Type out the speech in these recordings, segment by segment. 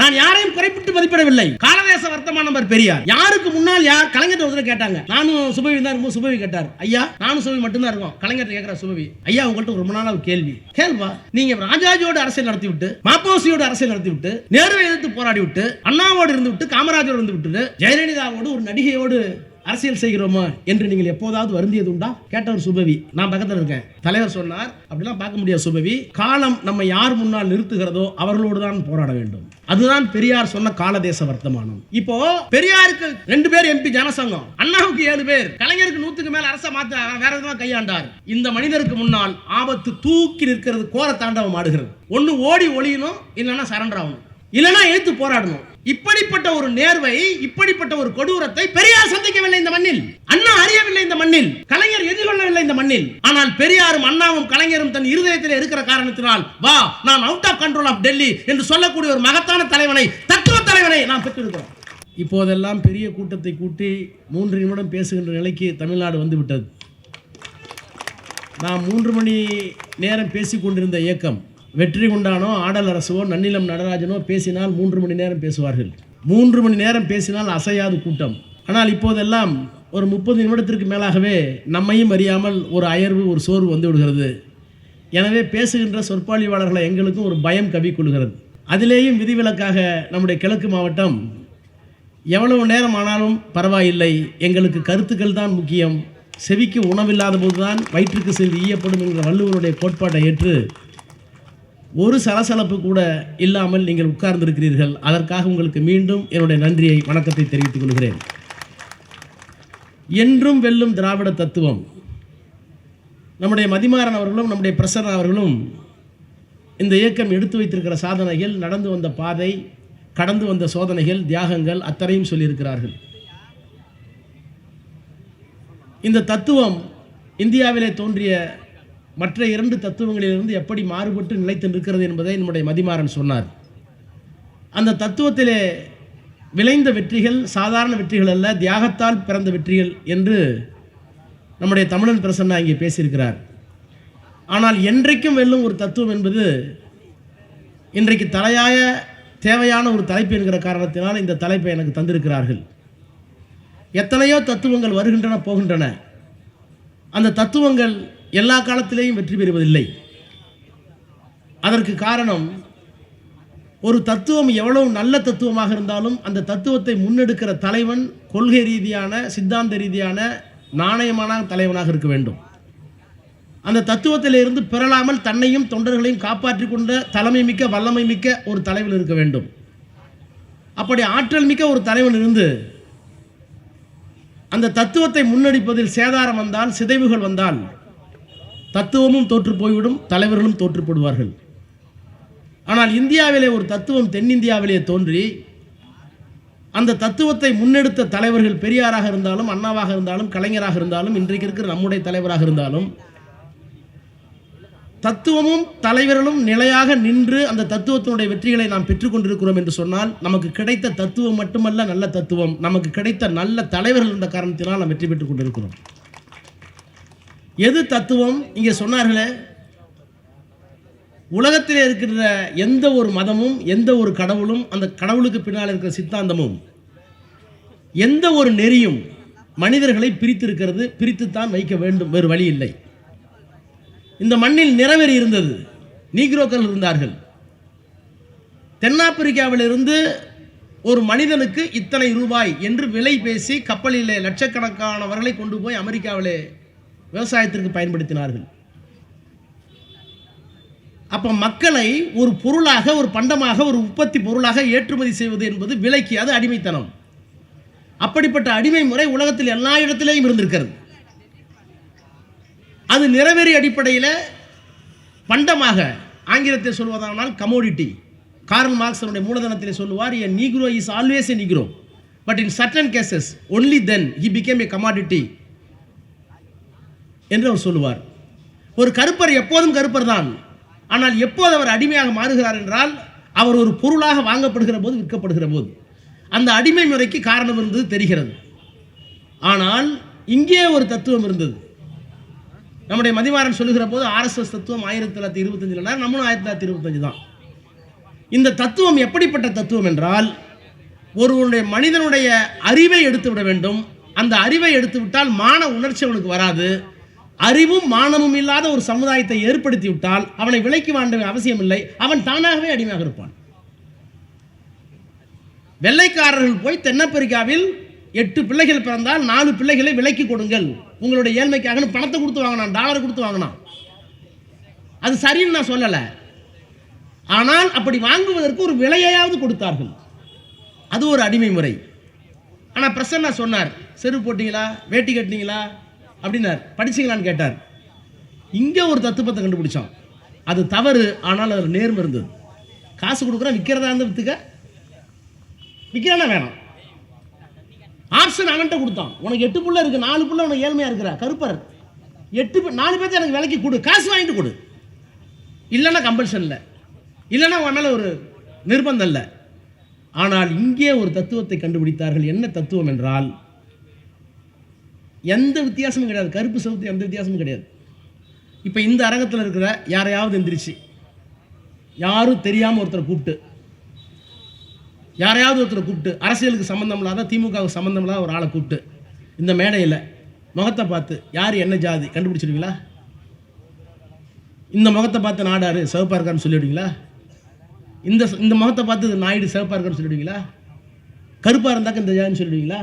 நான் யாரையும் குறைப்பிட்டு மதிப்பிடவில்லை. காலதேச வர்த்தமான நம்பர் பெரியார். யாருக்கு முன்னால் யார் கலைஞர் ஒருத்தர் கேட்டாங்க. நானும் சுபவி தான் இருக்கும் சுபவி கேட்டார். ஐயா நானும் சுபவி மட்டும்தான் இருக்கோம். கலைஞர் கேட்கிற சுபவி. ஐயா உங்கள்கிட்ட ரொம்ப நாளாக கேள்வி. கேள்வா? நீங்க ராஜாஜியோட அரசியல் நடத்தி விட்டு மாப்போசியோட அரசியல் நடத்தி விட்டு நேருவை எதிர்த்து போராடி விட்டு அண்ணாவோடு இருந்து விட்டு காமராஜோடு இருந்து விட்டு ஜெயலலிதாவோடு ஒரு நடிகையோடு அரசியல் செய்கிறோமா என்று நீங்கள் எப்போதாவது வருந்தியது உண்டா? கேட்டவர் சுபவி. நான் பக்கத்தில் இருக்கேன். தலைவர் சொன்னார். அப்படிலாம் பார்க்க முடியாது சுபவி. காலம் நம்ம யார் முன்னால் நிறுத்துகிறதோ அவர்களோடு தான் போராட வேண்டும். அதுதான் பெரியார் சொன்ன காலதேச வர்த்தமானம். இப்போ பெரியாருக்கு ரெண்டு பேர் எம்பி ஜனசங்கம் அண்ணாவுக்கு ஏழு பேர் கலைஞருக்கு நூத்துக்கு மேல அரச மாத்த வேற விதமா கையாண்டார். இந்த மனிதருக்கு முன்னால் ஆபத்து தூக்கி நிற்கிறது கோர தாண்டவம் ஆடுகிறது. ஒண்ணு ஓடி ஒளியணும் இல்லைன்னா சரண்டர் ஆகணும். இல்லைன்னா எழுத்து போராடணும். இப்படிப்பட்ட ஒரு நேர்வை இப்படிப்பட்ட ஒரு கொடூரத்தை பெரியார் சந்திக்கவில்லை இந்த மண்ணில். அண்ணா அறியவில்லை இந்த மண்ணில். கலைஞர் இல்லை இந்த மண்ணில். ஆனால் பெரியாரும் அண்ணாவும் கலைஞரும் தன் இருதயத்தில் இருக்கிற காரணத்தினால் வா நான் out of control of Delhi என்று சொல்லக்கூடிய ஒரு மகத்தான தலைவனை தத்துவ தலைவனை நாம் பெற்றிருக்கிறோம். இப்போதெல்லாம் பெரிய கூட்டத்தை கூட்டி மூன்று நிமிடம் பேசுகின்ற நிலைக்கு தமிழ்நாடு வந்து விட்டது. மூன்று மணி நேரம் பேசிக் கொண்டிருந்த இயக்கம் வெற்றி கொண்டானோ ஆடல் நன்னிலம் நடராஜனோ பேசினால் மூன்று மணி நேரம் பேசுவார்கள். மூன்று மணி நேரம் பேசினால் அசையாது கூட்டம். ஆனால் இப்போதெல்லாம் ஒரு முப்பது நிமிடத்திற்கு மேலாகவே நம்மையும் அறியாமல் ஒரு அயர்வு ஒரு சோர்வு வந்து விடுகிறது. எனவே பேசுகின்ற சொற்பொழிவாளர்களை எங்களுக்கும் ஒரு பயம் கவி கொள்கிறது. அதிலேயும் விதிவிலக்காக நம்முடைய கிழக்கு மாவட்டம் எவ்வளவு நேரம் ஆனாலும் பரவாயில்லை. எங்களுக்கு கருத்துக்கள் தான் முக்கியம். செவிக்கு உணவில்லாத போதுதான் வயிற்றுக்கு சென்று ஈயப்படும் என்ற வள்ளுவருடைய கோட்பாட்டை ஏற்று ஒரு சலசலப்பு கூட இல்லாமல் நீங்கள் உட்கார்ந்திருக்கிறீர்கள். அதற்காக உங்களுக்கு மீண்டும் என்னுடைய நன்றியை வணக்கத்தை தெரிவித்துக் கொள்கிறேன். என்றும் வெல்லும் திராவிட தத்துவம். நம்முடைய மதிமாறன் அவர்களும் நம்முடைய பிரசன்னா அவர்களும் இந்த இயக்கம் எடுத்து வைத்திருக்கிற சாதனைகள் நடந்து வந்த பாதை கடந்து வந்த சோதனைகள் தியாகங்கள் அத்தனையும் சொல்லியிருக்கிறார்கள். இந்த தத்துவம் இந்தியாவிலே தோன்றிய மற்ற இரண்டு தத்துவங்களிலிருந்து எப்படி மாறுபட்டு நிலைத்து நிற்கிறது என்பதை நம்முடைய மதிமாறன் சொன்னார். அந்த தத்துவத்திலே விளைந்த வெற்றிகள் சாதாரண வெற்றிகள் அல்ல தியாகத்தால் பிறந்த வெற்றிகள் என்று நம்முடைய தமிழன் பிரசன்னா இங்கே பேசியிருக்கிறார். ஆனால் என்றைக்கும் வெல்லும் ஒரு தத்துவம் என்பது இன்றைக்கு தலையாய தேவையான ஒரு தலைப்பு என்கிற காரணத்தினால் இந்த தலைப்பை எனக்கு தந்திருக்கிறார்கள். எத்தனையோ தத்துவங்கள் வருகின்றன போகின்றன. அந்த தத்துவங்கள் எல்லா காலத்திலேயும் வெற்றி பெறுவதில்லை. அதற்கு காரணம் ஒரு தத்துவம் எவ்வளவு நல்ல தத்துவமாக இருந்தாலும் அந்த தத்துவத்தை முன்னெடுக்கிற தலைவன் கொள்கை ரீதியான சித்தாந்த ரீதியான நாணயமான தலைவனாக இருக்க வேண்டும். அந்த தத்துவத்திலிருந்து பெறலாமல் தன்னையும் தொண்டர்களையும் காப்பாற்றிக் கொண்ட தலைமை மிக்க வல்லமை மிக்க ஒரு தலைவன் இருக்க வேண்டும். அப்படி ஆற்றல் மிக்க ஒரு தலைவன் இருந்து அந்த தத்துவத்தை முன்னெடுப்பதில் சேதாரம் வந்தால் சிதைவுகள் வந்தால் தத்துவமும் தோற்று போய்விடும் தலைவர்களும் தோற்றுப்படுவார்கள் ஆனால் இந்தியாவிலே ஒரு தத்துவம் தென்னிந்தியாவிலே தோன்றி அந்த தத்துவத்தை முன்னெடுத்த தலைவர்கள் பெரியாராக இருந்தாலும் அண்ணாவாக இருந்தாலும் கலைஞராக இருந்தாலும் இன்றைக்கு இருக்கிற நம்முடைய தலைவராக இருந்தாலும் தத்துவமும் தலைவர்களும் நிலையாக நின்று அந்த தத்துவத்தினுடைய வெற்றிகளை நாம் பெற்றுக்கொண்டிருக்கிறோம் என்று சொன்னால் நமக்கு கிடைத்த தத்துவம் மட்டுமல்ல நல்ல தத்துவம். நமக்கு கிடைத்த நல்ல தலைவர்கள் என்ற காரணத்தினால் நாம் வெற்றி பெற்றுக் கொண்டிருக்கிறோம். எது தத்துவம்? இங்கே சொன்னார்களே உலகத்தில் இருக்கின்ற எந்த ஒரு மதமும் எந்த ஒரு கடவுளும் அந்த கடவுளுக்கு பின்னால் இருக்கிற சித்தாந்தமும் எந்த ஒரு நெறியும் மனிதர்களை பிரித்திருக்கிறது பிரித்துத்தான் வைக்க வேண்டும் வேறு வழி இல்லை. இந்த மண்ணில் நிறவெறி இருந்தது நீக்ரோக்கள் இருந்தார்கள். தென்னாப்பிரிக்காவிலிருந்து ஒரு மனிதனுக்கு இத்தனை ரூபாய் என்று விலை பேசி கப்பலிலே லட்சக்கணக்கானவர்களை கொண்டு போய் அமெரிக்காவிலே விவசாயத்திற்கு பயன்படுத்தினார்கள். அப்போ மக்களை ஒரு பொருளாக ஒரு பண்டமாக ஒரு உற்பத்தி பொருளாக ஏற்றுமதி செய்வது என்பது விலைக்கு அது அடிமைத்தனம். அப்படிப்பட்ட அடிமை முறை உலகத்தில் எல்லா இடத்திலேயும் இருந்திருக்கிறது. அது நிறவெறி அடிப்படையில் பண்டமாக ஆங்கிலத்தில் சொல்வதானால் கமோடிட்டி கார்ல் மார்க்ஸனுடைய மூலதனத்தில் சொல்லுவார் a negro is always a negro but in certain cases only then he become a commodity என்று அவர் சொல்லுவார். ஒரு கருப்பர் எப்போதும் கருப்பர் தான் ஆனால் எப்போது அவர் அடிமையாக மாறுகிறார் என்றால் அவர் ஒரு பொருளாக வாங்கப்படுகிற போது விற்கப்படுகிற போது. அந்த அடிமை முறைக்கு காரணம் இருந்தது தெரிகிறது. ஆனால் இங்கே ஒரு தத்துவம் இருந்தது. நம்முடைய மதிவாரன் சொல்லுகிற போது ஆர்எஸ்எஸ் தத்துவம் ஆயிரத்தி தொள்ளாயிரத்தி இருபத்தஞ்சில் நம்மளும் ஆயிரத்தி தொள்ளாயிரத்தி இருபத்தஞ்சு தான். இந்த தத்துவம் எப்படிப்பட்ட தத்துவம் என்றால் ஒருவனுடைய மனிதனுடைய அறிவை எடுத்து விட வேண்டும். அந்த அறிவை எடுத்து விட்டால் மான உணர்ச்சி அவனுக்கு வராது. அறிவும் மானமும் இல்லாத ஒரு சமுதாயத்தை ஏற்படுத்தி விட்டால் அவனை விலைக்கு வாண்ட அவசியம் இல்லை அவன் தானாகவே அடிமையாக இருப்பான். வெள்ளைக்காரர்கள் போய் தென்னாப்பிரிக்காவில் எட்டு பிள்ளைகள் பிறந்தால் நாலு பிள்ளைகளை விலைக்கு கொடுங்கள். உங்களுடைய ஏழ்மைக்காக பணத்தை கொடுத்து வாங்கினான் டாலர் கொடுத்து வாங்கினான். அது சரின்னு நான் சொல்லலை. ஆனால் அப்படி வாங்குவதற்கு ஒரு விலையையாவது கொடுத்தார்கள். அது ஒரு அடிமை முறை. ஆனால் பிரசன்னா சொன்னார் செருப்பு போட்டீங்களா? வேட்டி கட்டினீங்களா? அப்படின்னார். படிச்சீங்களான்னு கேட்டார். இங்கே ஒரு தத்துவத்தை கண்டுபிடிச்சோம் அது தவறு ஆனால் அதில் நேர்மை இருந்தது. காசு கொடுக்குறா விற்கிறதா இருந்து விற்றுக்க விற்கிறானா வேணாம். ஆப்ஷன் அவன்கிட்ட கொடுத்தான். உனக்கு எட்டு புள்ள இருக்கு நாலு புள்ள உனக்கு ஏழ்மையாக இருக்கிற கருப்பர். எட்டு நாலு பேர்த்த எனக்கு விலைக்கு கொடு காசு வாங்கிட்டு கொடு. இல்லைன்னா கம்பல்ஷன் இல்லை. இல்லைன்னா உன் மேலே ஒரு நிர்பந்தம் இல்லை. ஆனால் இங்கே ஒரு தத்துவத்தை கண்டுபிடித்தார்கள். என்ன தத்துவம் என்றால் எந்த வித்தியாசமும் கிடையாது. கருப்பு சவுத்து எந்த வித்தியாசமும் கிடையாது. இப்போ இந்த அரங்கத்தில் இருக்கிற யாரையாவது எந்திரிச்சு யாரும் தெரியாமல் ஒருத்தரை கூப்பிட்டு யாரையாவது ஒருத்தரை கூப்பிட்டு அரசியலுக்கு சம்மந்தம் இல்லாத திமுகவுக்கு சம்மந்தம் இல்லாத ஒரு ஆளை கூப்பிட்டு இந்த மேடையில் முகத்தை பார்த்து யார் என்ன ஜாதி? கண்டுபிடிச்சிடுவீங்களா? இந்த முகத்தை பார்த்து நாடாரு சிவப்பாக இருக்கான்னு சொல்லிவிடுவீங்களா இந்த இந்த முகத்தை பார்த்து இது நாயுடு சிவப்பாக இருக்கான்னு சொல்லிவிடுவீங்களா கருப்பாக இருந்தாக்க இந்த ஜாதின்னு சொல்லிடுவீங்களா?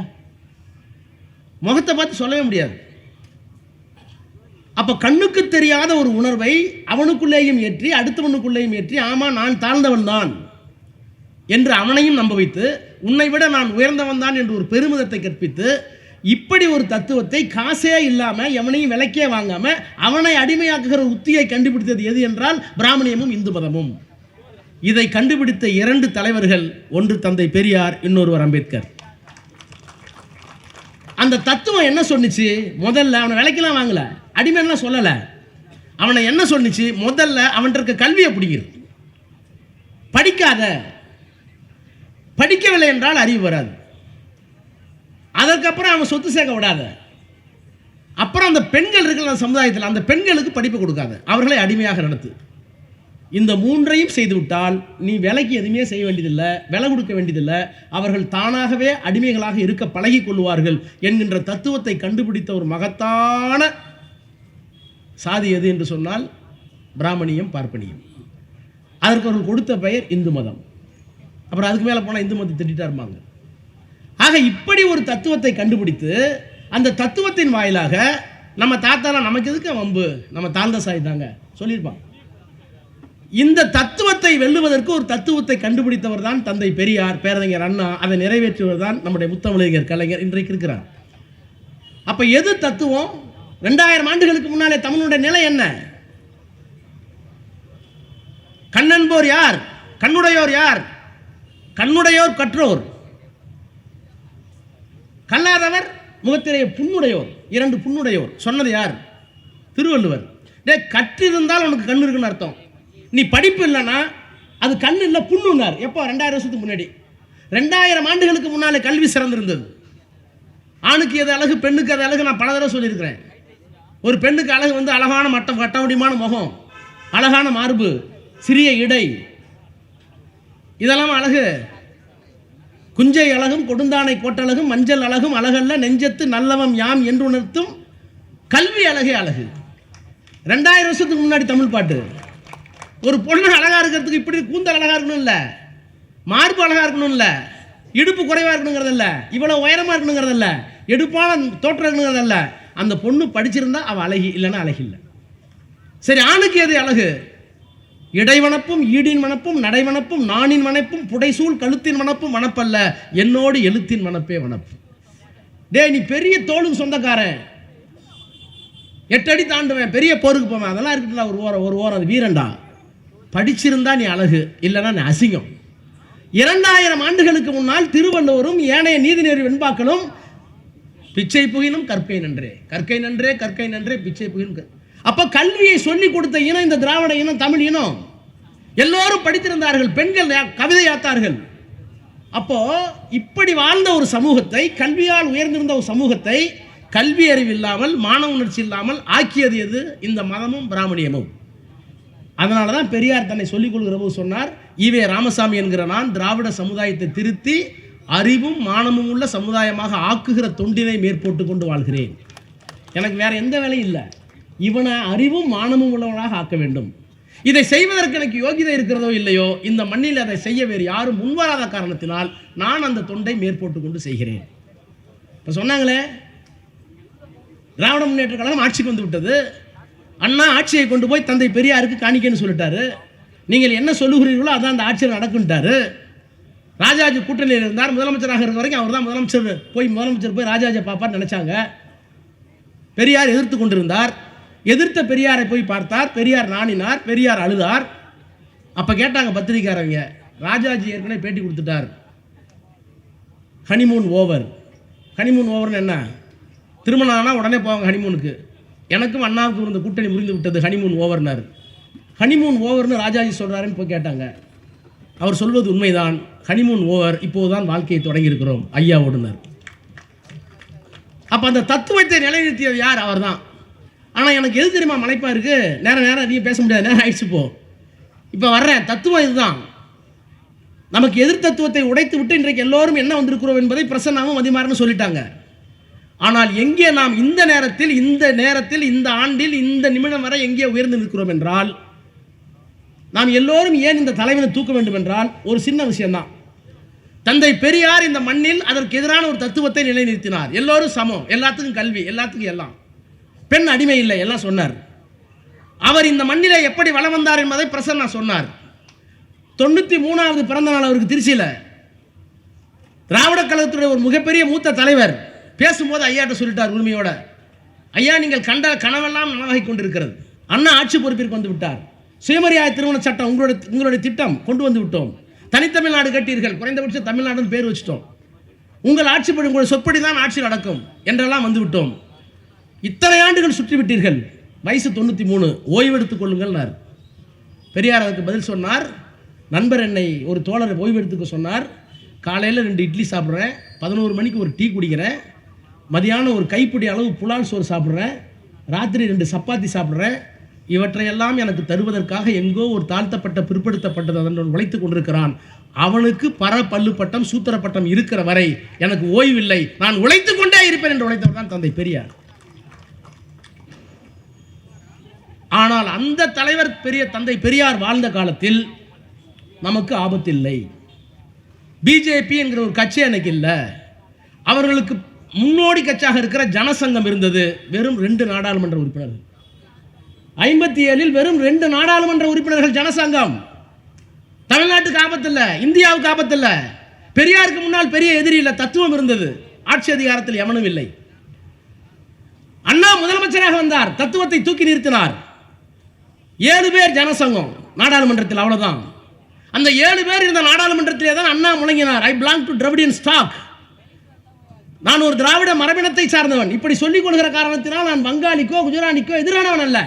முகத்தை பார்த்து சொல்லவே முடியாது. அப்போ கண்ணுக்கு தெரியாத ஒரு உணர்வை அவனுக்குள்ளேயும் ஏற்றி அடுத்தவனுக்குள்ளேயும் ஏற்றி ஆமாம் நான் தாழ்ந்தவன் தான் என்று அவனையும் நம்ப வைத்து உன்னை விட நான் உயர்ந்தவன் தான் என்று ஒரு பெருமிதத்தை கற்பித்து இப்படி ஒரு தத்துவத்தை காசே இல்லாமல் எவனையும் விலைக்கே வாங்காமல் அவனை அடிமையாக்குகிற உத்தியை கண்டுபிடித்தது எது என்றால் பிராமணியமும் இந்து மதமும் இதை கண்டுபிடித்த இரண்டு தலைவர்கள் ஒன்று தந்தை பெரியார் இன்னொருவர் அம்பேத்கர். அந்த தத்துவம் என்ன சொன்னுச்சு? முதல்ல அவனை விலைக்கெல்லாம் வாங்கல. அடிமைலாம் சொல்லலை. அவனை என்ன சொன்னிச்சு? முதல்ல அவன்கிட்ட இருக்க கல்வியை பிடிக்கிறது படிக்காத. படிக்கவில்லை என்றால் அறிவு வராது. அதற்கப்புறம் அவன் சொத்து சேர்க்க விடாத. அப்புறம் அந்த பெண்கள் இருக்கிற அந்த சமுதாயத்தில் அந்த பெண்களுக்கு படிப்பு கொடுக்காத. அவர்களை அடிமையாக நடத்து. இந்த மூன்றையும் செய்துவிட்டால் நீ விலைக்கு எதுவுமே செய்ய வேண்டியதில்லை விலை கொடுக்க வேண்டியதில்லை. அவர்கள் தானாகவே அடிமைகளாக இருக்க பழகி கொள்வார்கள் என்கின்ற தத்துவத்தை கண்டுபிடித்த ஒரு மகத்தான சாதி எது என்று சொன்னால் பிராமணியம் பார்ப்பனியம். அதற்கு அவர்கள் கொடுத்த பெயர் இந்து மதம். அப்புறம் அதுக்கு மேலே போனால் இந்து மதத்தை திட்டா இருப்பாங்க ஆக இப்படி ஒரு தத்துவத்தை கண்டுபிடித்து அந்த தத்துவத்தின் வாயிலாக நம்ம தாத்தாலாம் நமக்கு எதுக்கு வம்பு? நம்ம தாழ்ந்த சாய் தாங்க. சொல்லியிருப்பான் இந்த தத்துவத்தை வெல்லுவதற்கு ஒரு தத்துவத்தை கண்டுபிடித்தவர் தான் தந்தை பெரியார் பேரறிஞர் அண்ணா அதை நிறைவேற்றுவர் தான் நம்முடைய முத்தமிழர் கலைஞர் இன்றைக்கு இருக்கிறார். அப்ப எது தத்துவம்? ரெண்டாயிரம் ஆண்டுகளுக்கு முன்னாலே தமிழனுடைய நிலை என்ன? கண்ணன்போர் யார்? கண்ணுடையோர் யார்? கண்ணுடையோர் கற்றோர். கல்லாதவர் முகத்திலே புண்ணுடையோர் இரண்டு புண்ணுடையோர். சொன்னது யார்? திருவள்ளுவர். டே கற்றிருந்தால் உனக்கு கண்ணு இருக்குன்னு அர்த்தம். நீ படிப்பு இல்லைன்னா அது கண்ணு இல்லை புண்ணுன்னார். எப்போ? ரெண்டாயிரம் வருஷத்துக்கு முன்னாடி. ரெண்டாயிரம் ஆண்டுகளுக்கு முன்னால் கல்வி சிறந்திருந்தது. ஆணுக்கு எது அழகு பெண்ணுக்கு அது அழகு நான் பல தடவை சொல்லியிருக்கிறேன். ஒரு பெண்ணுக்கு அழகு வந்து அழகான மட்டம் கட்டமுடியமான முகம் அழகான மார்பு சிறிய இடை. இதெல்லாம் அழகு. குஞ்சை அழகும் கொடுந்தானை கோட்டழகும் மஞ்சள் அழகும் அழகல்ல நெஞ்சத்து நல்லவம் யாம் என்று உணர்த்தும் கல்வி அழகே அழகு. ரெண்டாயிரம் வருஷத்துக்கு முன்னாடி தமிழ் பாட்டு. ஒரு பொண்ணு அழகா இருக்கிறதுக்கு இப்படி கூந்தல் அழகா இருக்கணும் இல்லை? மார்பு அழகா இருக்கணும் இல்லை? இடுப்பு குறைவாக இருக்கணுங்கிறது இல்லை? இவ்வளோ உயரமாக இருக்கணுங்கிறது இல்லை? எடுப்பான தோற்றம் இருக்கணுங்கிறது இல்லை? அந்த பொண்ணு படிச்சிருந்தா அவள் அழகி இல்லைன்னா அழகி இல்லை. சரி ஆணுக்கு எது அழகு? இடைவனப்பும் ஈடின் மனப்பும் நடைவனப்பும் நாணின் மனப்பும் புடைசூழ் கழுத்தின் மனப்பும் மனப்பல்ல என்னோடு எழுத்தின் மனப்பே வனப்பு. டேய் நீ பெரிய தோளுக்கு சொந்தக்காரன். எட்டடி தாண்டுவேன் பெரிய போருக்கு போவேன். அதெல்லாம் இருக்குல்ல ஒரு ஓரம் ஒரு ஓரம் அது வீரண்டா படிச்சிருந்தா நீ அழகு இல்லைன்னா நீ அசிங்கம். இரண்டாயிரம் ஆண்டுகளுக்கு முன்னால் திருவள்ளுவரும் ஏனைய நீதிநெறி வெண்பாக்களும் பிச்சை புகினும் கற்கை நன்றே. கற்கை நன்றே கற்கை நன்றே பிச்சை புகினும் அப்போ கல்வியை சொல்லி கொடுத்த இனம் இந்த திராவிட இனம் தமிழ் இனம் எல்லோரும் படித்திருந்தார்கள் பெண்கள் கவிதை ஆத்தார்கள். அப்போ இப்படி வாழ்ந்த ஒரு சமூகத்தை கல்வியால் உயர்ந்திருந்த ஒரு சமூகத்தை கல்வி அறிவு இல்லாமல் மானவ உணர்ச்சி இல்லாமல் ஆக்கியது எது? இந்த மதமும் பிராமணியமும். அதனால தான் பெரியார் தன்னை சொல்லிக் கொள்கிற போது சொன்னார் ஈவே ராமசாமி என்கிற நான் திராவிட சமுதாயத்தை திருத்தி அறிவும் மானமும் உள்ள சமுதாயமாக ஆக்குகிற தொண்டினை மேற்போட்டு கொண்டு வாழ்கிறேன். எனக்கு வேற எந்த வேலையும் இல்லை. இவனை அறிவும் மானமும் உள்ளவனாக ஆக்க வேண்டும். இதை செய்வதற்கு எனக்கு யோகிதை இருக்கிறதோ இல்லையோ இந்த மண்ணில் அதை செய்ய வேறு யாரும் முன்வராத காரணத்தினால் நான் அந்த தொண்டை மேற்போட்டு கொண்டு செய்கிறேன். இப்போ சொன்னாங்களே திராவிட முன்னேற்ற கழகம் ஆட்சிக்கு வந்து விட்டது. அண்ணா ஆட்சியை கொண்டு போய் தந்தை பெரியாருக்கு காணிக்கன்னு சொல்லிட்டாரு. நீங்கள் என்ன சொல்லுகிறீர்களோ அதான் அந்த ஆட்சியில் நடக்குன்ட்டாரு ராஜாஜி கூட்டணியில் இருந்தார். முதலமைச்சராக இருந்த வரைக்கும் அவர் தான் முதலமைச்சர் போய் முதலமைச்சர் போய் ராஜாஜை பார்ப்பார்னு நினைச்சாங்க. பெரியார் எதிர்த்து கொண்டிருந்தார். எதிர்த்த பெரியாரை போய் பார்த்தார். பெரியார் நாணினார். பெரியார் அழுதார். அப்போ கேட்டாங்க பத்திரிக்காரங்க ராஜாஜி ஏற்கனவே பேட்டி கொடுத்துட்டார். ஹனிமூன் ஓவர் ஹனிமூன் ஓவர்னு என்ன? திருமணம் ஆனால் உடனே போவாங்க ஹனிமூனுக்கு எனக்கும் அண்ணாவுக்கு இருந்த கூட்டணி முறிந்து விட்டது. ஹனிமூன் ஓவர்னார் ஹனிமூன் ஓவர்னு ராஜாஜி சொல்கிறாருன்னு போய் கேட்டாங்க. அவர் சொல்வது உண்மைதான். ஹனிமூன் ஓவர் இப்போதுதான் வாழ்க்கையை தொடங்கியிருக்கிறோம். ஐயா ஓடுனர். அப்போ அந்த தத்துவத்தை நிலைநிறுத்தியது யார்? அவர்தான். ஆனால் எனக்கு எது தெரியுமா மலைப்பா இருக்கு? நேரம் நேரம் நீ பேச முடியாது. நேரம் ஆயிடுச்சு போ. இப்போ வர்றேன். தத்துவம் இதுதான். நமக்கு எதிர் தத்துவத்தை உடைத்து விட்டு இன்றைக்கு எல்லோரும் என்ன வந்திருக்கிறோம் என்பதை பிரசன்னாவும் மதிமாறன்னு சொல்லிட்டாங்க. ஆனால் எங்கே நாம் இந்த நேரத்தில் இந்த நேரத்தில் இந்த ஆண்டில் இந்த நிமிடம் வரை எங்கே உயர்ந்து நிற்கிறோம் என்றால் நாம் எல்லோரும் ஏன் இந்த தலைவனை தூக்க வேண்டும் என்றால் ஒரு சின்ன விஷயம்தான். தந்தை பெரியார் இந்த மண்ணில் அதற்கு எதிரான ஒரு தத்துவத்தை நிலைநிறுத்தினார். எல்லோரும் சமம். எல்லாத்துக்கும் கல்வி எல்லாத்துக்கும் எல்லாம். பெண் அடிமை இல்லை எல்லாம் சொன்னார். அவர் இந்த மண்ணிலே எப்படி வளம் வந்தார் என்பதை பிரசன்னா சொன்னார். தொண்ணூற்றி மூணாவது பிறந்த நாள் அவருக்கு திருச்சியில். திராவிட கழகத்துடைய ஒரு மிகப்பெரிய மூத்த தலைவர். பேசும்போது ஐயாட்ட சொல்லிட்டார் உரிமையோட. ஐயா நீங்கள் கண்ட கனவெல்லாம் நனவாகி கொண்டிருக்கிறது. அண்ணா ஆட்சி பொறுப்பிற்கு வந்து விட்டார். சுயமரியாதை திருமண சட்டம் உங்களுடைய உங்களுடைய திட்டம் கொண்டு வந்து விட்டோம். தனித்தமிழ்நாடு கட்டீர்கள் குறைந்தபட்சம் தமிழ்நாடுன்னு பேர் வச்சுட்டோம். உங்கள் ஆட்சிப்படி உங்களுடைய சொற்படி தான் ஆட்சி நடக்கும் என்றெல்லாம் வந்து விட்டோம். இத்தனை ஆண்டுகள் சுற்றி விட்டீர்கள். வயசு தொண்ணூற்றி மூணு ஓய்வெடுத்துக் கொள்ளுங்கள்னார். பெரியார் அதுக்கு பதில் சொன்னார். நண்பர் என்னை ஒரு தோழர் ஓய்வெடுத்துக்க சொன்னார். காலையில் ரெண்டு இட்லி சாப்பிட்றேன். பதினோரு மணிக்கு ஒரு டீ குடிக்கிறேன். மதியானம் ஒரு கைப்பிடி அளவு புலால் சோறு சாப்பிட்றேன். ராத்திரி ரெண்டு சப்பாத்தி சாப்பிட்றேன். இவற்றையெல்லாம் எனக்கு தருவதற்காக எங்கோ ஒரு தாழ்த்தப்பட்ட பிற்படுத்தப்பட்டது அதனுடன் உழைத்து கொண்டிருக்கிறான். அவனுக்கு பர பல்லு பட்டம் சூத்திர பட்டம் இருக்கிற வரை எனக்கு ஓய்வில்லை. நான் உழைத்து கொண்டே இருப்பேன் என்று உழைத்தவர் தான் தந்தை பெரியார். ஆனால் அந்த தலைவர் பெரிய தந்தை பெரியார் வாழ்ந்த காலத்தில் நமக்கு ஆபத்தில்லை. பிஜேபி என்கிற ஒரு கட்சி எனக்கு இல்லை. அவர்களுக்கு முன்னோடி கட்சியாக இருக்கிற ஜனசங்கம் இருந்தது வெறும் ரெண்டு நாடாளுமன்ற உறுப்பினர்கள். ஐம்பத்தி ஏழில் வெறும் ரெண்டு நாடாளுமன்ற உறுப்பினர்கள் ஜனசங்கம். தமிழ்நாட்டுக்கு ஆபத்தில் இந்தியாவுக்கு ஆபத்தில் பெரியாருக்கு முன்னால் பெரிய எதிரி இல்லை தத்துவம் இருந்தது. ஆட்சி அதிகாரத்தில் எவனும் இல்லை. அண்ணா முதலமைச்சராக வந்தார் தத்துவத்தை தூக்கி நிறுத்தினார். ஏழு பேர் ஜனசங்கம் நாடாளுமன்றத்தில் அவ்வளவுதான். அந்த ஏழு பேர் இருந்த நாடாளுமன்றத்திலே தான் Anna முழங்கினார். I belong to Dravidian stock நான் ஒரு திராவிட மரபினத்தை சார்ந்தவன். இப்படி சொல்லிக் கொள்கிற காரணத்தினால் நான் வங்காளிக்கோ குஜரானிக்கோ எதிரானவன் அல்ல.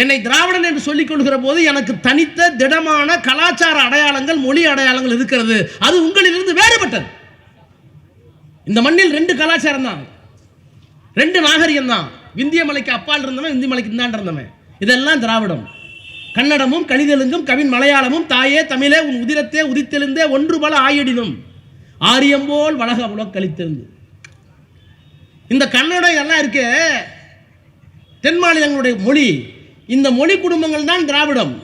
என்னை திராவிடன் என்று சொல்லிக் கொள்கிற போது எனக்கு தனித்த திடமான கலாச்சார அடையாளங்கள் மொழி அடையாளங்கள் இருக்கிறது. அது உங்களிலிருந்து வேறுபட்டது. இந்த மண்ணில் ரெண்டு கலாச்சாரம் தான். ரெண்டு நாகரிகம் தான். விந்திய மலைக்கு அப்பால் இருந்தவன் இந்திய மலைக்கு இந்தாண்ட இருந்தவன். இதெல்லாம் திராவிடம். கன்னடமும் கணிதெலுங்கும் கவின் மலையாளமும் தாயே தமிழே உன் உதிரத்தே உதித்தெழுந்தே ஒன்று பல ஆயிடினும். ஆரியம்போல் வளக உலக கழித்தெழுந்து இந்த கன்னடம் எல்லாம் இருக்கு தென் மாநிலங்களுடைய மொழி இந்த மொழி குடும்பங்கள் தான் திராவிடம்.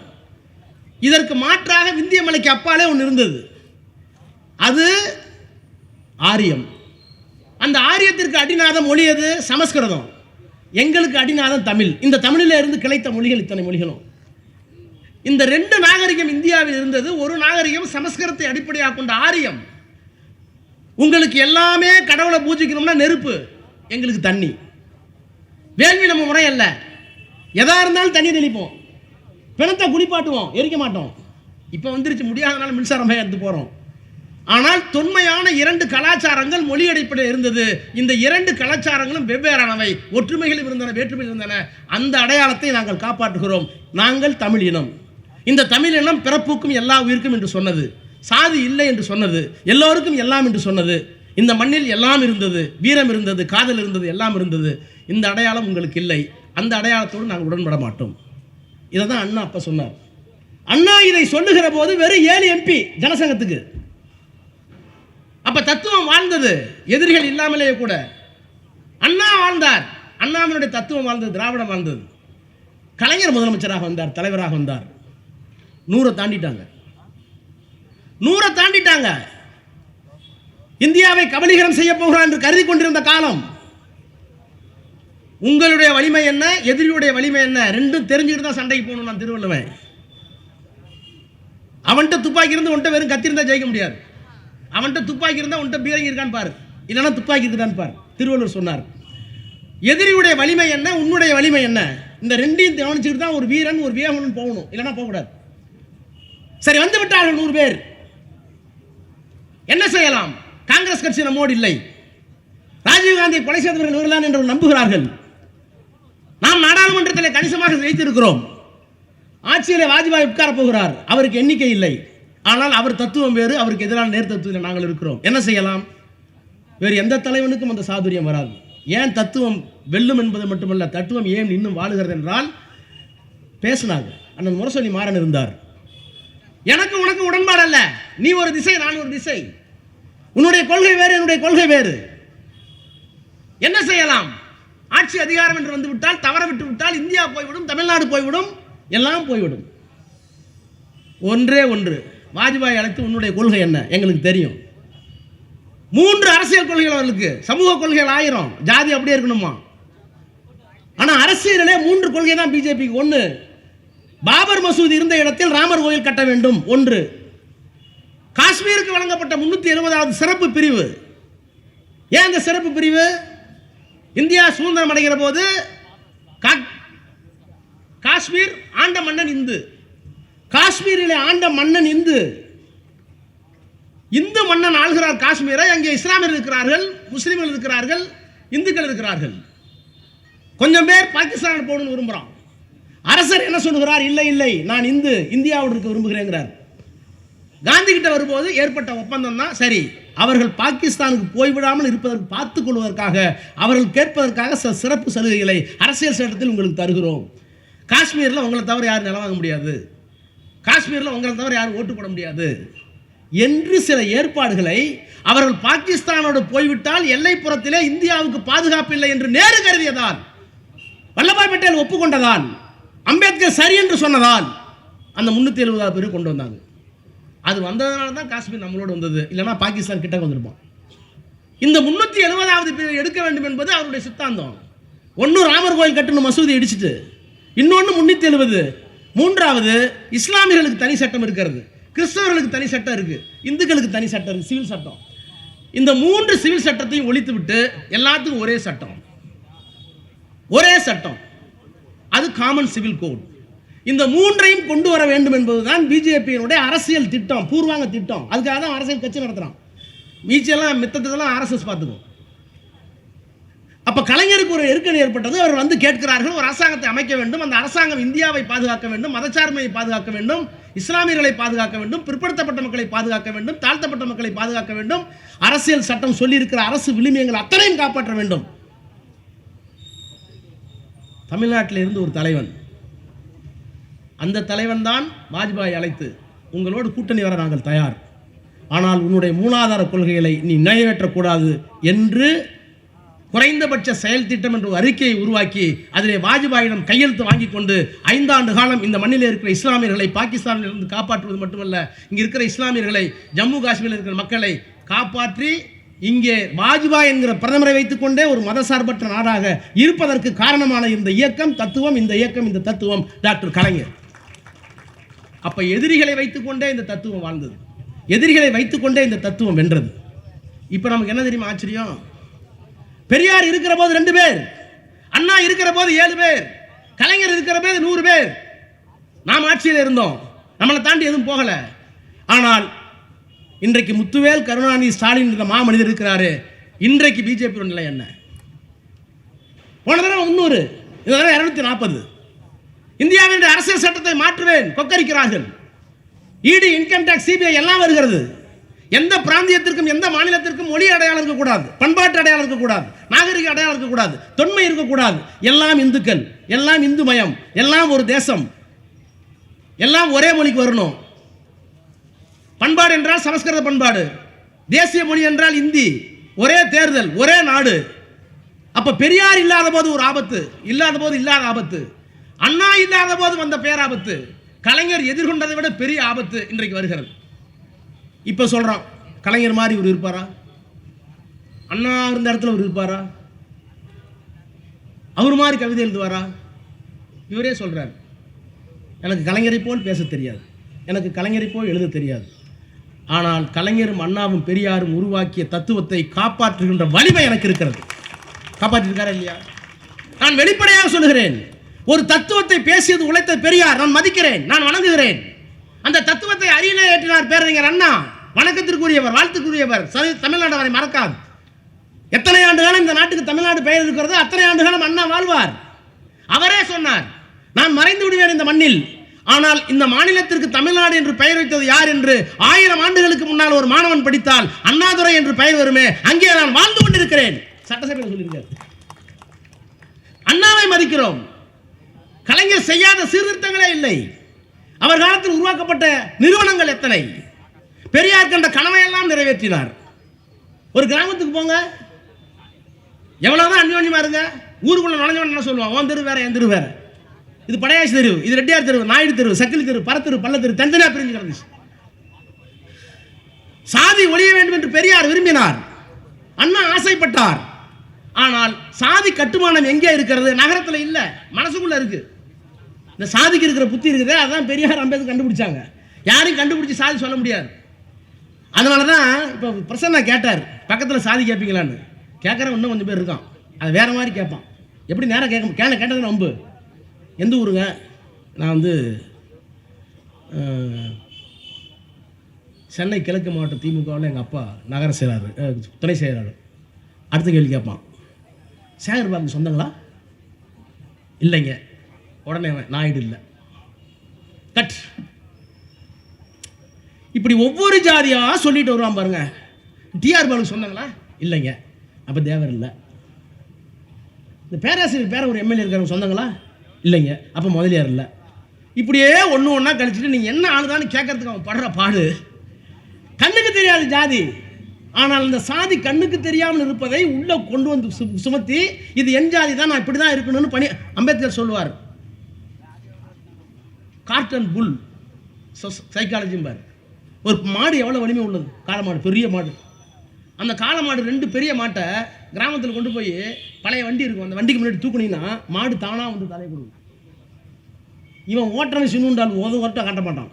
இதற்கு மாற்றாக விந்திய மலைக்கு அப்பாலே ஒன்று இருந்தது. அது ஆரியம். அந்த ஆரியத்திற்கு அடிநாதம் மொழி அது சமஸ்கிருதம். எங்களுக்கு அடிநாதம் தமிழ். இந்த தமிழில் இருந்து கிளைத்த மொழிகள் இத்தனை மொழிகளும். இந்த ரெண்டு நாகரிகம் இந்தியாவில் இருந்தது. ஒரு நாகரிகம் சமஸ்கிருதத்தை அடிப்படையாக கொண்ட ஆரியம். உங்களுக்கு எல்லாமே கடவுளை பூஜிக்கணும்னா நெருப்பு எங்களுக்கு தண்ணி. வேள்வி நம்ம முறை அல்ல எதா இருந்தாலும் தண்ணி தெளிப்போம். பிணத்தை குளிப்பாட்டுவோம் எரிக்க மாட்டோம். இப்போ வந்துருச்சு முடியாதனால மின்சாரம் எடுத்து போகிறோம் ஆனால் தொன்மையான இரண்டு கலாச்சாரங்கள் மொழி அடிப்படையில் இருந்தது. இந்த இரண்டு கலாச்சாரங்களும் வெவ்வேறானவை. ஒற்றுமைகளும் இருந்தன வேற்றுமைகள் இருந்தன. அந்த அடையாளத்தை நாங்கள் காப்பாற்றுகிறோம். நாங்கள் தமிழ் இனம் இந்த தமிழ் இனம் பிறப்புக்கும் எல்லா உயிருக்கும் என்று சொன்னது. சாதி இல்லை என்று சொன்னது எல்லோருக்கும் எல்லாம் என்று சொன்னது இந்த மண்ணில் எல்லாம் இருந்தது வீரம் இருந்தது காதல் இருந்தது எல்லாம் இருந்தது இந்த அடையாளம் உங்களுக்கு இல்லை. அந்த அடையாளத்தோடு நாங்கள் உடன்பட மாட்டோம். இதை தான் அண்ணா அப்போ சொன்னார். அண்ணா இதை சொல்லுகிற போது வெறும் ஏழு எம்பி ஜனசங்கத்துக்கு. அப்ப தத்துவம் வாழ்ந்தது எதிரிகள் இல்லாமலேயே கூட. அண்ணா வாழ்ந்தார். அண்ணாவினுடைய தத்துவம் வாழ்ந்தது திராவிடம் வாழ்ந்தது. கலைஞர் முதலமைச்சராக வந்தார் தலைவராக வந்தார். நூறை தாண்டிட்டாங்க. நூறை தாண்டிட்டாங்க. இந்தியாவை கபலீகரம் செய்ய போகிறான் என்று கருதி கொண்டிருந்த காலம். உங்களுடைய வலிமை என்ன? எதிரியுடைய வலிமை என்ன? ரெண்டும் தெரிஞ்சுக்கிட்டு தான் சண்டைக்கு போகணும் நான் திருவள்ளுவன் அவன்கிட்ட துப்பாக்கி இருந்து உன்ட்ட வெறும் கத்திருந்தா ஜெயிக்க முடியாது. அவன்கிட்ட துப்பாக்கி இருந்தா உன்ட்ட பீரங்கி இருக்கான்னு பாரு. இல்லைன்னா துப்பாக்கி இருக்குதான்னு பாரு. திருவள்ளுவர் சொன்னார். எதிரியுடைய வலிமை என்ன? உன்னுடைய வலிமை என்ன? இந்த ரெண்டையும் கவனிச்சுட்டு தான் ஒரு வீரன் ஒரு வீரன் போகணும். இல்லைன்னா போகக்கூடாது. சரி வந்து விட்டார்கள் நூறு பேர். என்ன செய்யலாம்? காங்கிரஸ் கட்சி நம்மோடு இல்லை. ராஜீவ்காந்தி கொலை செய்தவர்கள் இவர்கள்தான் என்று நம்புகிறார்கள். நாம் நாடாளுமன்றத்தில் கணிசமாக ஜெயித்திருக்கிறோம். ஆட்சியில் வாஜ்பாய் உட்கார போகிறார். அவருக்கு எண்ணிக்கை இல்லை. ஆனால் அவர் தத்துவம் வேறு அவருக்கு எதிரான நேர் தத்துவத்தில் நாங்கள் இருக்கிறோம். என்ன செய்யலாம்? வேறு எந்த தலைவனுக்கும் அந்த சாதுரியம் வராது. ஏன் தத்துவம் வெல்லும் என்பது மட்டுமல்ல தத்துவம் ஏன் இன்னும் வாழுகிறது என்றால் பேசினாங்க அண்ணன் முரசொலி மாறன் இருந்தார். எனக்கு உனக்கு உடன்பாடு அல்ல. நீ ஒரு திசை நான் ஒரு திசை. உன்னுடைய கொள்கை வேறு என்னுடைய கொள்கை வேறு. என்ன செய்யலாம்? ஆட்சி அதிகாரம் என்று வந்து விட்டால் தவற விட்டு விட்டால் இந்தியா போய்விடும் தமிழ்நாடு போய்விடும் எல்லாம் போய்விடும். ஒன்றே ஒன்று. வாஜ்பாய் அழைத்து உன்னுடைய கொள்கை என்ன? எங்களுக்கு தெரியும். மூன்று அரசியல் கொள்கைகள் அவர்களுக்கு. சமூக கொள்கைகள் ஆயிரம். ஜாதி அப்படியே இருக்கணுமா? ஆனா அரசியலே மூன்று கொள்கை தான் பிஜேபிக்கு. ஒன்று பாபர் மசூதி இருந்த இடத்தில் ராமர் கோயில் கட்ட வேண்டும். ஒன்று. காஷ்மீருக்கு வழங்கப்பட்ட முன்னூத்தி எழுபதாவது சிறப்பு பிரிவு. ஏன் இந்த சிறப்பு பிரிவு? இந்தியா சுதந்திரம் அடைகிற போது கா- காஷ்மீர் ஆண்ட மன்னன் இந்து. காஷ்மீரில் ஆண்ட மன்னன் இந்து. இந்து மன்னன் ஆள்கிறார் காஷ்மீரை. அங்கே இஸ்லாமியர் இருக்கிறார்கள் முஸ்லீம்கள் இருக்கிறார்கள் இந்துக்கள் இருக்கிறார்கள். கொஞ்சம் பேர் பாகிஸ்தான் போகணும்னு விரும்புகிறான் அரசர் என்ன சொல்லுகிறார்? இல்லை இல்லை நான் இந்து இந்தியாவோடு இருக்க விரும்புகிறேங்கிறார். காந்தி கிட்ட வரும்போது ஏற்பட்ட ஒப்பந்தம் தான் சரி. அவர்கள் பாகிஸ்தானுக்கு போய்விடாமல் இருப்பதற்கு பார்த்துக் கொள்வதற்காக அவர்கள் கேட்பதற்காக சிறப்பு சலுகைகளை அரசியல் சட்டத்தில் உங்களுக்கு தருகிறோம். காஷ்மீரில் உங்களை தவிர யாரும் நிலவாங்க முடியாது. காஷ்மீரில் உங்களை தவிர யாரும் ஓட்டு போட முடியாது. என்று சில ஏற்பாடுகளை அவர்கள் பாகிஸ்தானோடு போய்விட்டால் எல்லைப்புறத்திலே இந்தியாவுக்கு பாதுகாப்பு இல்லை என்று நேரு கருதியதால் வல்லபாய் பட்டேல் ஒப்புக்கொண்டதால் அம்பேத்கர் சரி என்று சொன்னதால் அந்த முந்நூற்றி எழுபதாவது பேர் கொண்டு வந்தாங்க. அது வந்ததுனால தான் காஷ்மீர் நம்மளோட வந்தது. இல்லைன்னா பாகிஸ்தான் கிட்ட வந்திருப்போம் இந்த முந்நூற்றி எழுபதாவது பேர் எடுக்க வேண்டும் என்பது அவருடைய சித்தாந்தம். ஒன்று ராமர் கோயில் கட்டணும் மசூதி இடிச்சிட்டு இன்னொன்று முன்னூற்றி எழுபது. மூன்றாவது இஸ்லாமியர்களுக்கு தனி சட்டம் இருக்கிறது. கிறிஸ்தவர்களுக்கு தனி சட்டம் இருக்கு. இந்துக்களுக்கு தனி சட்டம் இருக்கு. சிவில் சட்டம். இந்த மூன்று சிவில் சட்டத்தையும் ஒழித்து விட்டு எல்லாத்துக்கும் ஒரே சட்டம். ஒரே சட்டம். காமன் சிவில் கோட் இந்த மூன்றையும் கொண்டு வர வேண்டும் என்பதுதான் பிஜேபியினுடைய அரசியல் திட்டம் பூர்வாங்க திட்டம். அதுக்காக தான் அரசியல் கட்சி நடத்துகிறான் மீச்செல்லாம் மித்தத்தெல்லாம் ஆர்எஸ்எஸ் பார்த்துக்கும். அப்போ கலைஞருக்கு ஒரு நெருக்கடி ஏற்பட்டது. அவர் வந்து கேட்கிறார்கள் ஒரு அரசாங்கத்தை அமைக்க வேண்டும் அந்த அரசாங்கம் இந்தியாவை பாதுகாக்க வேண்டும் மதச்சார்மையை பாதுகாக்க வேண்டும் இஸ்லாமியர்களை பாதுகாக்க வேண்டும் பிற்படுத்தப்பட்ட மக்களை பாதுகாக்க வேண்டும் தாழ்த்தப்பட்ட மக்களை பாதுகாக்க வேண்டும். அரசியல் சட்டம் சொல்லியிருக்கிற அரசு விளிமியங்கள் அத்தனையும் காப்பாற்ற வேண்டும். தமிழ்நாட்டில் இருந்து ஒரு தலைவன். அந்த தலைவன் தான் வாஜ்பாய் அழைத்து உங்களோடு கூட்டணி வர நாங்கள் தயார். ஆனால் உன்னுடைய மூலாதார கொள்கைகளை நீ நிறைவேற்றக்கூடாது என்று குறைந்தபட்ச செயல் திட்டம் என்ற ஒரு அறிக்கையை உருவாக்கி அதிலே வாஜ்பாயிடம் கையெழுத்து வாங்கி கொண்டு ஐந்தாண்டு காலம் இந்த மண்ணில் இருக்கிற இஸ்லாமியர்களை பாகிஸ்தானில் இருந்து காப்பாற்றுவது மட்டுமல்ல இங்கே இருக்கிற இஸ்லாமியர்களை ஜம்மு காஷ்மீரில் இருக்கிற மக்களை காப்பாற்றி இங்கே வாஜ்பாய் என்கிற பிரதமரை வைத்துக்கொண்டே ஒரு மதசார்பற்ற நாடாக இருப்பதற்கு காரணமான இந்த இயக்கம் தத்துவம் இந்த இயக்கம் இந்த தத்துவம். டாக்டர் கலைஞர். அப்ப எதிரிகளை வைத்துக்கொண்டே இந்த தத்துவம் வாழ்ந்தது. எதிரிகளை வைத்துக்கொண்டே இந்த தத்துவம் வென்றது. இப்போ நமக்கு என்ன தெரியுமா ஆச்சரியம்? பெரியார் இருக்கிற போது ரெண்டு பேர் அண்ணா இருக்கிற போது ஏழு பேர் கலைஞர் இருக்கிற போது நூறு பேர். நாம் ஆட்சியில் இருந்தோம். நம்மளை தாண்டி எதுவும் போகல. ஆனால் இன்றைக்கு முத்துவேல் கருணாநிதி ஸ்டாலின் என்ற மாமனிதர் இருக்கிறாரு. இன்றைக்கு பிஜேபி நிலை என்ன? போன தடவை முந்நூறு இந்த தடவை இருநூத்தி நாற்பது. இந்தியாவின் அரசியல் சட்டத்தை மாற்றுவேன் கொக்கரிக்கிறார்கள். இடி இன்கம் டேக்ஸ் சிபிஐ எல்லாம் வருகிறது. எந்த பிராந்தியத்திற்கும் எந்த மாநிலத்திற்கும் மொழி அடையாளம் இருக்கக்கூடாது. பண்பாட்டு அடையாளம் இருக்கக்கூடாது. நாகரிக அடையாளம் இருக்கக்கூடாது. தொன்மை இருக்கக்கூடாது. எல்லாம் இந்துக்கள் எல்லாம் இந்து மயம் எல்லாம் ஒரு தேசம். எல்லாம் ஒரே மொழிக்கு வரணும். பண்பாடு என்றால் சமஸ்கிருத பண்பாடு. தேசிய மொழி என்றால் இந்தி. ஒரே தேர்தல் ஒரே நாடு. அப்ப பெரியார் இல்லாத போது ஒரு ஆபத்து இல்லாத போது இல்லாத ஆபத்து. அண்ணா இல்லாத போது வந்த பேராபத்து. கலைஞர் எதிர்கொண்டதை விட பெரிய ஆபத்து இன்றைக்கு வருகிறது. இப்ப சொல்றான் கலைஞர் மாதிரி இவர் இருப்பாரா? அண்ணா இருந்த இடத்துல அவர் இருப்பாரா? அவர் மாதிரி கவிதை எழுதுவாரா? இவரே சொல்றார். எனக்கு கலைஞரை போல் பேச தெரியாது. எனக்கு கலைஞரை போல் எழுத தெரியாது. ஆனால் கலைஞரும் அண்ணாவும் பெரியாரும் உருவாக்கிய தத்துவத்தை காப்பாற்றுகின்ற வலிமை எனக்கு இருக்கிறது. காப்பாற்றிருக்காரா இல்லையா? நான் வெளிப்படையாக சொல்லுகிறேன். ஒரு தத்துவத்தை பேசியது உழைத்த பெரியார் நான் மதிக்கிறேன் நான் வணங்குகிறேன். அந்த தத்துவத்தை அரியணை ஏற்றினார் பேரறிஞர் அண்ணா. வணக்கத்திற்குரியவர் வாழ்த்துக்குரியவர். சரி- தமிழ்நாடு அவரை மறக்காது. எத்தனை ஆண்டுகாலம் இந்த நாட்டுக்கு தமிழ்நாடு பெயர் இருக்கிறதோ அத்தனை ஆண்டுகாலம் அண்ணா வாழ்வார். அவரே சொன்னார் நான் மறைந்து விடுவேன் இந்த மண்ணில். ஆனால் இந்த மாநிலத்திற்கு தமிழ்நாடு என்று பெயர் வைத்தது யார் என்று ஆயிரம் ஆண்டுகளுக்கு முன்னால் ஒரு மாணவன் படித்தால் அண்ணாதுரை என்று பெயர் வருமே அங்கே நான் வாழ்ந்து கொண்டிருக்கிறேன். சட்டசபையில் சொல்லியிருக்கார். அண்ணாவை மதிக்கிறோம். கலைஞர் செய்யாத சீர்திருத்தங்களே இல்லை. அவர் காலத்தில் உருவாக்கப்பட்ட நிறுவனங்கள் எத்தனை? பெரியார் கண்ட கனவையெல்லாம் நிறைவேற்றினார். ஒரு கிராமத்துக்கு போங்க. எவ்வளவுதான் அந்யோன்யமா இருங்க. ஊருக்குள்ள நுழைஞ்சவன் என்ன சொல்லுவான்? உன் தெரு வேற என் தெரு வேற. இது படையாசி தெரு இது ரெட்டியார் தெருவு நாயுடு தெருவு சக்கிலி தெரு பரத்தெரு பள்ளத்தெரு தெரு பிரிஞ்சு கிடந்துச்சு. சாதி ஒழிய வேண்டும் என்று பெரியார் விரும்பினார். அண்ணா ஆசைப்பட்டார். ஆனால் சாதி கட்டுமானம் எங்கே இருக்கிறது? நகரத்தில் இல்ல மனசுக்குள்ள இருக்கு. இந்த சாதிக்கு இருக்கிற புத்தி இருக்குது அதான் பெரியார் அம்பேத்கர் கண்டுபிடிச்சாங்க. யாரையும் கண்டுபிடிச்சு சாதி சொல்ல முடியாது. அதனால தான் இப்போ பிரசன்னா கேட்டார் பக்கத்தில் சாதி கேட்பீங்களான்னு கேட்குறவன் இன்னும் கொஞ்சம் பேர் இருக்கான். அது வேற மாதிரி கேட்பான் எப்படி நேரம் கேட்க கேன கேட்டது நம்பு. எந்த ஊருங்க? நான் வந்து சென்னை கிழக்கு மாவட்ட திமுகவில் எங்கள் அப்பா நகர செயலாளர் துணை செயலாளர். அடுத்த கேள்வி கேட்பான். சேகர் பாபு சொந்தங்களா? இல்லைங்க. உடனே அவன், நாயுடு இல்லை. கட் இப்படி ஒவ்வொரு ஜாதியாக சொல்லிட்டு வருவான் பாருங்க. டிஆர் பாலு சொன்னாங்களா இல்லைங்க. அப்போ தேவர் இல்லை. இந்த பேராசிரியர் பேர ஒரு எம்எல்ஏ இருக்காரு சொந்தங்களா? இல்லைங்க அப்போ முதலியார் இல்லை இப்படியே ஒன்று ஒன்றா கழிச்சிட்டு நீங்கள் என்ன ஆளுதான்னு கேட்கறதுக்கு அவன் படுற பாடு. கண்ணுக்கு தெரியாது ஜாதி. ஆனால் அந்த சாதி கண்ணுக்கு தெரியாமல் இருப்பதை உள்ளே கொண்டு வந்து சு- சுமத்தி இது என் ஜாதி தான் நான் இப்படி தான் இருக்கணும்னு பணி அம்பேத்கர் சொல்லுவார். காட்டன் புல் சைக்காலஜிம்பார் ஒரு மாடு எவ்வளோ வலிமை உள்ளது? காளை மாடு பெரிய மாடு. அந்த காளை மாடு ரெண்டு பெரிய மாட்டை கிராமத்தில் கொண்டு போய் பழைய வண்டி இருக்கும். அந்த வண்டிக்கு முன்னாடி தூக்குனீங்கன்னா மாடு தானாக வந்து தலையை கொடுக்கும் இவன் ஓட்டுறவன் சின்னுண்டால் உத ஓட்ட காட்ட மாட்டான்.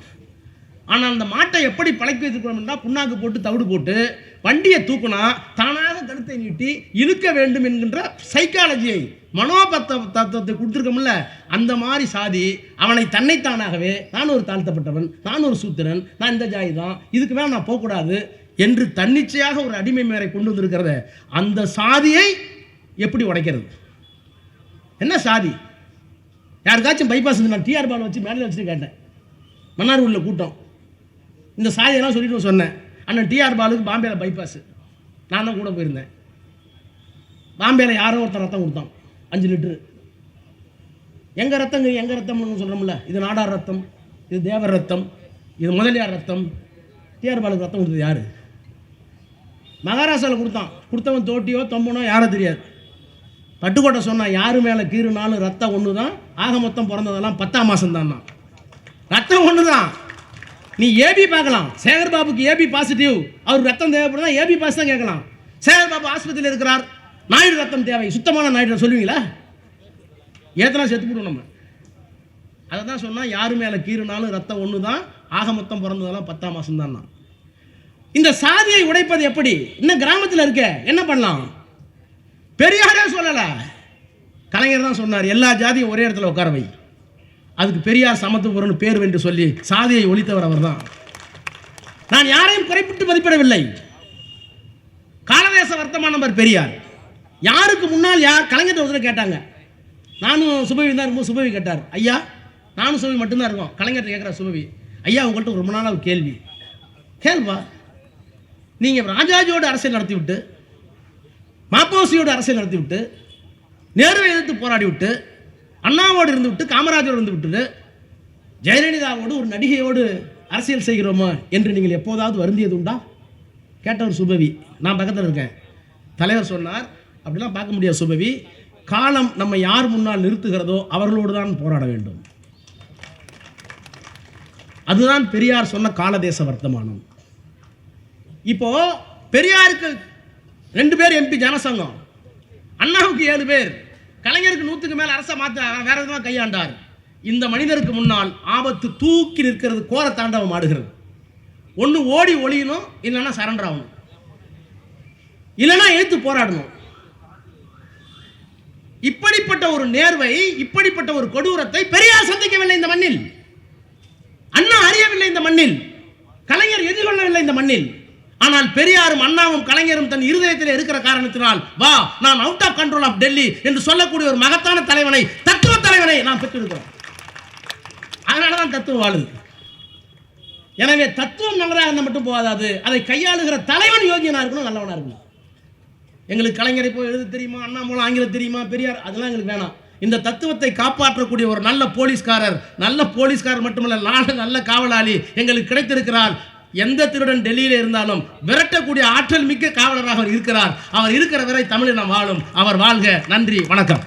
ஆனால் அந்த மாட்டை எப்படி பழக்கி வைத்துக்கணும்னா புண்ணாக்கு போட்டு தவிடு போட்டு வண்டியை தூக்குனா தானாக கருத்தை நீட்டி இழுக்க வேண்டும் என்கின்ற சைக்காலஜியை மனோபத்த தத்துவத்தை கொடுத்துருக்கோம்ல அந்த மாதிரி சாதி அவனை தன்னைத்தானாகவே நான் ஒரு தாழ்த்தப்பட்டவன் நான் ஒரு சூத்திரன் நான் இந்த ஜாதி தான் இதுக்கு மேலே நான் போகக்கூடாது என்று தன்னிச்சையாக ஒரு அடிமை மேரை கொண்டு வந்திருக்கிறத அந்த சாதியை எப்படி உடைக்கிறது? என்ன சாதி? யாருக்காச்சும் பைபாஸ் நான் டிஆர் பால் வச்சு மேலே வச்சுட்டு கேட்டேன். மன்னார் உள்ள கூட்டம். இந்த சாயெல்லாம் சொல்லிட்டு சொன்னேன். அண்ணன் டிஆர் பாலுக்கு பாம்பேல பைபாஸ் நான் தான் கூட போயிருந்தேன். பாம்பேல யாரோ ஒருத்தன் ரத்தம் கொடுத்தான். அஞ்சு லிட்டரு. எங்கள் ரத்தங்க எங்கள் ரத்தம்னு சொல்கிறோம்ல இது நாடார் ரத்தம் இது தேவர் ரத்தம் இது முதலியார் ரத்தம். டிஆர் பாலுக்கு ரத்தம் கொடுத்தது யார்? மகாராஷ்டிராவில் கொடுத்தான். கொடுத்தவன் தோட்டியோ தொம்பனோ யாரோ தெரியாது. கட்டுக்கோட்டை சொன்னால் யார் மேலே கீறுனாலும் ரத்தம் ஒன்று தான் ஆக மொத்தம் பிறந்ததெல்லாம் பத்தாம் மாதம் தான் ரத்தம் ஒன்று தான் நீ ஏபி பார்க்கலாம். சேகர் பாபுக்கு ஏபி பாசிட்டிவ் அவர் ரத்தம் தேவைப்படுதா ஏபி பாஸ் தான் கேட்கலாம். சேகர் பாபு ஆஸ்பத்திரியில் இருக்கிறார். நாயுடு ரத்தம் தேவை. சுத்தமான நாயுடு சொல்லுவீங்களா? ஏத்தனா செத்து போடுவோம் நம்ம. அதை தான் சொன்னால் யார் மேலே கீறுனாலும் ரத்தம் ஒன்று தான் ஆக மொத்தம் பிறந்ததெல்லாம் பத்தாம் மாதம் தான் இந்த சாதியை உடைப்பது எப்படி? இன்னும் கிராமத்தில் இருக்க. என்ன பண்ணலாம்? பெரியாரே சொல்லலை. கலைஞர் தான் சொன்னார் எல்லா ஜாதியும் ஒரே இடத்துல உட்கார வை. அதுக்கு பெரியார் சமத்துவபுரம்னு பேர் என்று சொல்லி சாதியை ஒழித்தவர் அவர் தான். நான் யாரையும் குறைப்பிட்டு மதிப்பிடவில்லை. காலதேச வர்த்தமான நம்பர் பெரியார். யாருக்கு முன்னால் யார் கலைஞர் ஒருத்தர் கேட்டாங்க. நானும் சுபவி தான் இருக்கும்போது சுபவி கேட்டார் ஐயா நானும் சுபவி மட்டும்தான் இருக்கோம். கலைஞர் கேட்குற சுபவி ஐயா உங்கள்கிட்ட ரொம்ப நாளாக கேள்வி. கேள்வா? நீங்கள் ராஜாஜியோட அரசியல் நடத்தி விட்டு மாப்போசியோட அரசியல் நடத்தி விட்டு நேருவை எதிர்த்து போராடி விட்டு அண்ணாவோடு இருந்து விட்டு காமராஜரோடு இருந்து விட்டுட்டு ஜெயலலிதாவோடு ஒரு நடிகையோடு அரசியல் செய்கிறோமா என்று நீங்கள் எப்போதாவது வருந்தியது உண்டா? கேட்டவர் சுபவி நான் பக்கத்தில் இருக்கேன். தலைவர் சொன்னார் அப்படிலாம் பார்க்க முடியாது சுபவி. காலம் நம்ம யார் முன்னால் நிறுத்துகிறதோ அவர்களோடு தான் போராட வேண்டும். அதுதான் பெரியார் சொன்ன காலதேச வர்த்தமானம். இப்போ பெரியாருக்கு ரெண்டு பேர் எம்பி ஜனசங்கம். அண்ணாவுக்கு ஏழு பேர். கலைஞருக்கு நூற்றுக்கு மேலே அரசை மாற்ற வேற விதமாக கையாண்டார். இந்த மனிதருக்கு முன்னால் ஆபத்து தூக்கி நிற்கிறது கோர தாண்டவம் ஆடுகிறது. ஒன்று ஓடி ஒளியணும் இல்லைன்னா சரண்டர் ஆகணும். இல்லைன்னா எழுத்து போராடணும். இப்படிப்பட்ட ஒரு நேர்வை இப்படிப்பட்ட ஒரு கொடூரத்தை பெரியார் சந்திக்கவில்லை இந்த மண்ணில். அண்ணா அறியவில்லை இந்த மண்ணில். கலைஞர் எதிர்கொள்ளவில்லை இந்த மண்ணில். ஆனால் பெரியாரும் அண்ணாவும் கலைஞரும் தன் இருதயத்தில் இருக்கிற காரணத்தினால் வா நான் out of control of Delhi என்று சொல்லக்கூடிய ஒரு மகத்தான தலைவனை தத்துவ தலைவனை நாம் பெற்றிருக்கிறோம். அதனால தான் தத்துவம் வாழுது. எனவே தத்துவம் நல்லதாக இருந்தால் மட்டும் போதாது. அதை கையாளுகிற தலைவன் யோகியனாக இருக்கணும் நல்லவனா இருக்கணும். எங்களுக்கு கலைஞரை போய் எழுத தெரியுமா அண்ணா மூலம் ஆங்கிலம் தெரியுமா பெரியார் அதெல்லாம் எங்களுக்கு வேணாம். இந்த தத்துவத்தை காப்பாற்றக்கூடிய ஒரு நல்ல போலீஸ்காரர் நல்ல போலீஸ்காரர் மட்டுமல்ல நாலு நல்ல காவலாளி எங்களுக்கு கிடைத்திருக்கிறார். எந்த திருடன் டெல்லியில் இருந்தாலும் விரட்டக்கூடிய ஆற்றல் மிக்க காவலராக அவர் இருக்கிறார். அவர் இருக்கிற வரை தமிழினம் வாழும். அவர் வாழ்க. நன்றி. வணக்கம்.